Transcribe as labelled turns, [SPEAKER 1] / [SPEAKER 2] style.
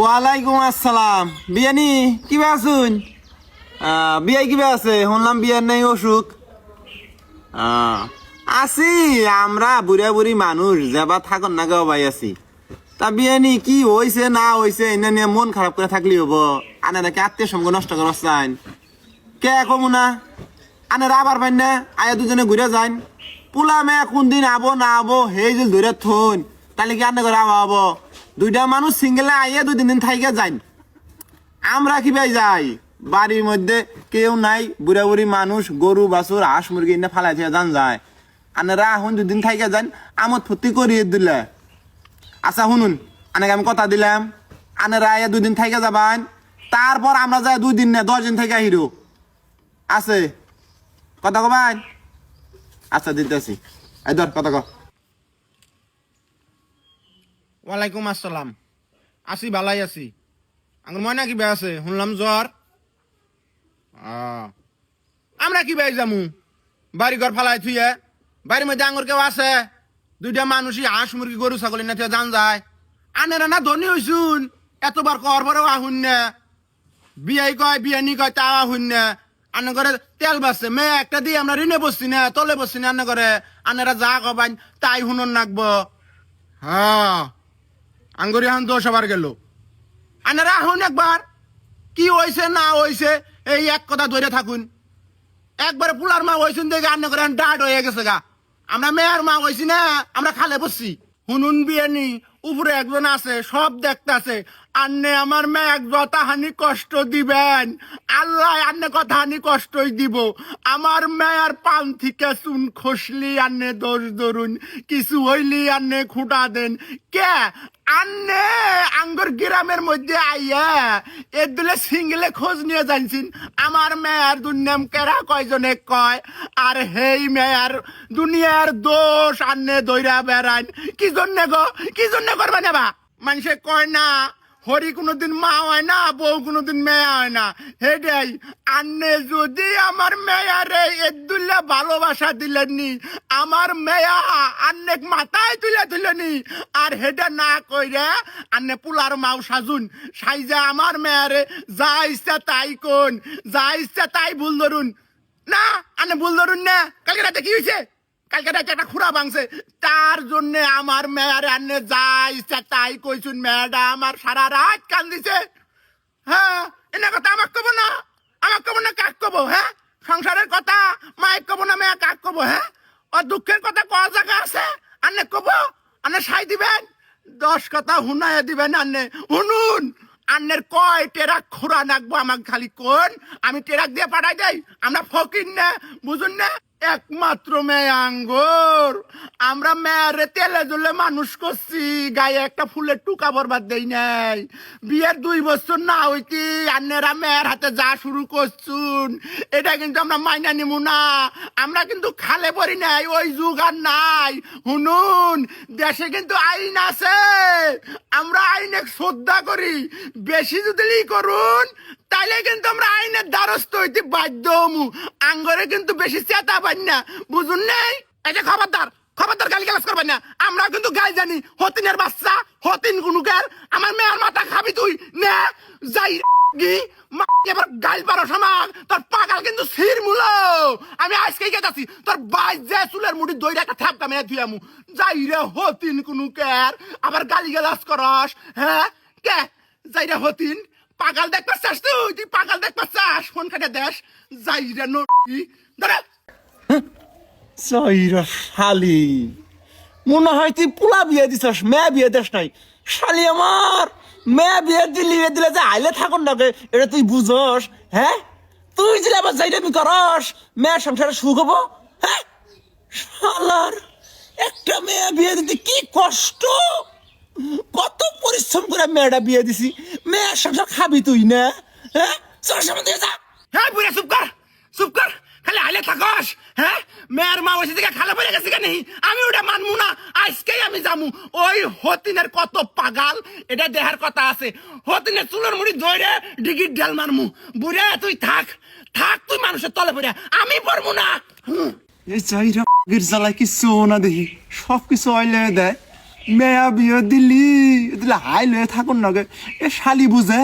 [SPEAKER 1] ওয়ালাইকুম আসসালাম। বিয়ানি কিবা আছুন? বিয়াই কিবা আছে? শুনলাম বিয়ার নাই অসুখ। আছি, আমরা বুড়া বুড়ি মানুষ যাবা থাকন না গাও ভাই আছি। তা বিয়ানি, কি হইছে, না হইছে, এনে নিয়ে মন খারাপ করে থাকলি হব। আনে নাকি আত্মীয় সঙ্গ নষ্ট করার চাইন কে কমু না? আনে আবার পাইন না, আয়া দুজনে ঘুরে যাইন। পোলা মে কোন দিন আবো না আবো সেই যে ধরে থন তাহলে কি আনে করে হব? দুইটা মানুষ সিঙ্গেলে আইয়া দুই তিন দিন থাইকে যাইন। আমরা কি ভাই যাই? বাড়ির মধ্যে কেউ নাই, বুড়া বুড়ি মানুষ, গরু, বাছুর, হাঁস মুরগি এনে ফালাই থেকে যান যায়। আনারা এখন দুদিন থাইকে যান আমদ ফুর্তি করিয়ে দিলে। আচ্ছা শুনুন, আনাকে আমি কথা দিলাম। আনারা আইয়া দুদিন থাইকে যাবান তারপর আমরা যাই দুই দিন না, দশ দিন থেকে হিরো আছে? কথা কবান আচ্ছা দিতেছি। এই ধর, কথা ক।
[SPEAKER 2] ওয়ালাইকুম আসসালাম। আছি, ভালাই আছি। আঙুর ময়না কি বে আছে? শুনলাম জ্বর। আমরা কি বে যামু? বাড়ি ঘর ফালাই থুয়ে বাড়ির মধ্যে আঙুর কেউ আছে? দুইটা মানুষই হাঁস, মুরগি, গরু, ছাগল না থুয়ে জান যায়। আনেরা না ধনী হইছুন। এতবার কর পরেও আহুন না। বিয়াই কয়, বিয়ানি কয় তা আহুন না। আন্না করে তেল বাসছে মেয়ে একটা দিয়ে আমরা ঋণে বসছি না, তলে বসছি না আন্না করে আনেরা যা কবান তাই হুনন নাকবো হ্যাঁ। আঙ্গুরি হান দোষ আবার গেল। আনারা আহুন একবার। কি হয়েছে না হয়েছে এই এক কথা ধরে থাকুন। একবার পুলার মা হয়েছেন দেখে আন্না করে ডাট হয়ে গেছে গা। আমরা মেয়ের মা হয়েছি না, আমরা খালে বসছি। হুনুন বিয়ানি, উপরে একজন আছে, সব দেখতে আছে আন্নে আমার মেয়ে যত হানি কষ্ট দিবেন। আল্লাহ আন্নে কথা হানি কষ্টই দিব। আমার মেয়ের পান থেকে চুন খসলি আন্নে দোষ ধরুন। কিছু হইলি আন্নে খুঁটা দেন। কে? আন্নে আঙ্গুর গ্রামের মধ্যে আইয়া এ দিলে সিঙ্গেলে খোঁজ নিয়ে জানছিন আমার মেয়ার দুনিয়াম কেরা কয়জনে কয়? আর হেই মেয়ার, দুনিয়ার দোষ আন্নে দইরা বেড়ান কি জন্যে গো? কি জন্যে করবে নেবা? মানুষে কয় না হরি কোনোদিন মা হয় না, বউ কোনোদিন মেয়া হয় না। হেডাই আন্নে যদি আমার মেয়ারে এদুল্লা ভালোবাসা দিলেননি, আমার মেয়া আন্নেক মাথায় তুলে তুলেনি আর হেডা না কইরে আন্নে পুলার মাও সাজুন। সাইজা আমার মেয়ারে, যা ইচ্ছা তাই কোন, যা ইচ্ছা তাই ভুল ধরুন। না, আন্নে ভুল ধরুন না। কালকে রাতে কি হয়েছে কালকে রাতে একটা খুঁড়া ভাঙছে। তার জন্য আমার মেয়ারে আন্নে যা ইচ্ছা তাই কইছুন মেয়েটা আমার সারা রাত কান্দিছে হ্যাঁ এনে কথা আমাক কব না। আমাক কব না কাক কব হ্যাঁ? সংসারের কথা মায়ের কব না, মেয়া কাক কব হ্যাঁ? ও দুঃখের কথা ক জায়গা আছে? আন্নে কব, আন্নে সাই দিবেন? দশ কথা হুনায় দিবেন আন্নে। হুনুন, আন্নের কয় টেরাক খুরা নাকবো আমাক খালি কোন? আমি টেরাক দিয়ে পাঠাই দেই, আমরা ফকির না, বুঝুন না? একমাত্র মেয়ে আঙ্গুর। আমরা মেয়েরে তেলে জলে মানুষ করছি, গায়ে একটা ফুলের টুকা বরবাদ দেই নাই। বিয়ের দুই বছর না হইতি আন্নেরা মেয়ের হাতে যা শুরু করছুন, এটা কিন্তু আমরা মাইনা নিমু না। আমরা কিন্তু খালে পড়ি নাই, ওই যুগ আর নাই। শুনুন, দেশে কিন্তু আইন আছে। আমরা আইনে শ্রদ্ধা করি। বেশি যদি করুন তাইলে কিন্তু আমরা আইনের দ্বারস্থ হইতে বাধ্য হমু। আঙ্গরে কিন্তু বেশি চেতা পাই না, বুঝুন নেই? যে খবরদার খবরদার গালি গালাজ করবেন না। আমরা কিন্তু গাই জানি, হতিনের বাচ্চা, হতিন গুনুকের আমার মেয়ের মাথা খাবি তুই, নে, যাই গি এবার গাইল পারো সমাগ তোর পাগাল কিন্তু সির মুলো। আমি আজকেই গেতাছি, তোর বাইশ যে চুলের মুঠি দইরা একটা থাপকা মেয়ে ধুই আমু। যাই রে, হতিন কুনুকের আবার গালি গালাজ করস হ্যাঁ? কে? যাই রে, হতিন। পাগাল দেখ পাচ্ছাস তুই? তুই পাগাল দেখ পাচ্ছাস ফোন কাটে দেশ যাই রে নি ধরে
[SPEAKER 1] শালি। মনে হয় তুই পোলা বিয়ে মেয়ে বিয়ে দিস নাই। শালি আমার, মেয়ে বিয়ে দিলি দিলে যে আইলে থাকুন না এটা তুই বুঝস হ্যাঁ? তুই যদি আবার যাইটা আমি করস, মেয়ের সংসারে সুখ হব হ্যাঁ? শালার, একটা মেয়ে বিয়ে দিতে কি কষ্ট? কত পরিশ্রম করে মেয়েটা বিয়ে দিছি। মেয়ের সংসার খাবি তুই না। হ্যাঁ? চল সামনে যা।
[SPEAKER 2] হ্যাঁ বুড়া চুপ কর চুপ কর। খালি আইলে থাকস হ্যাঁ? মেয়ের মা ওই থেকে খালা পড়ে গেছে কেন? আমি ওটা মানমু না আজকেই আমি যামু। ওই হতিনের কত পাগাল এটা দেহার কথা আছে। হতিনের চুলের মুড়ি ধরে ডিগির ডেল মারমু। বুড়ে তুই থাক থাক তুই মানুষের তলে পড়ে। আমি পড়মু না।
[SPEAKER 1] এই চাইরা গির জ্বালায় কিছু না দেখি সব কিছু অইলে দেয়। মেয়া বিয়ে দিলি হাই লয়ে থাকুন নগে। এ শালি বুঝে।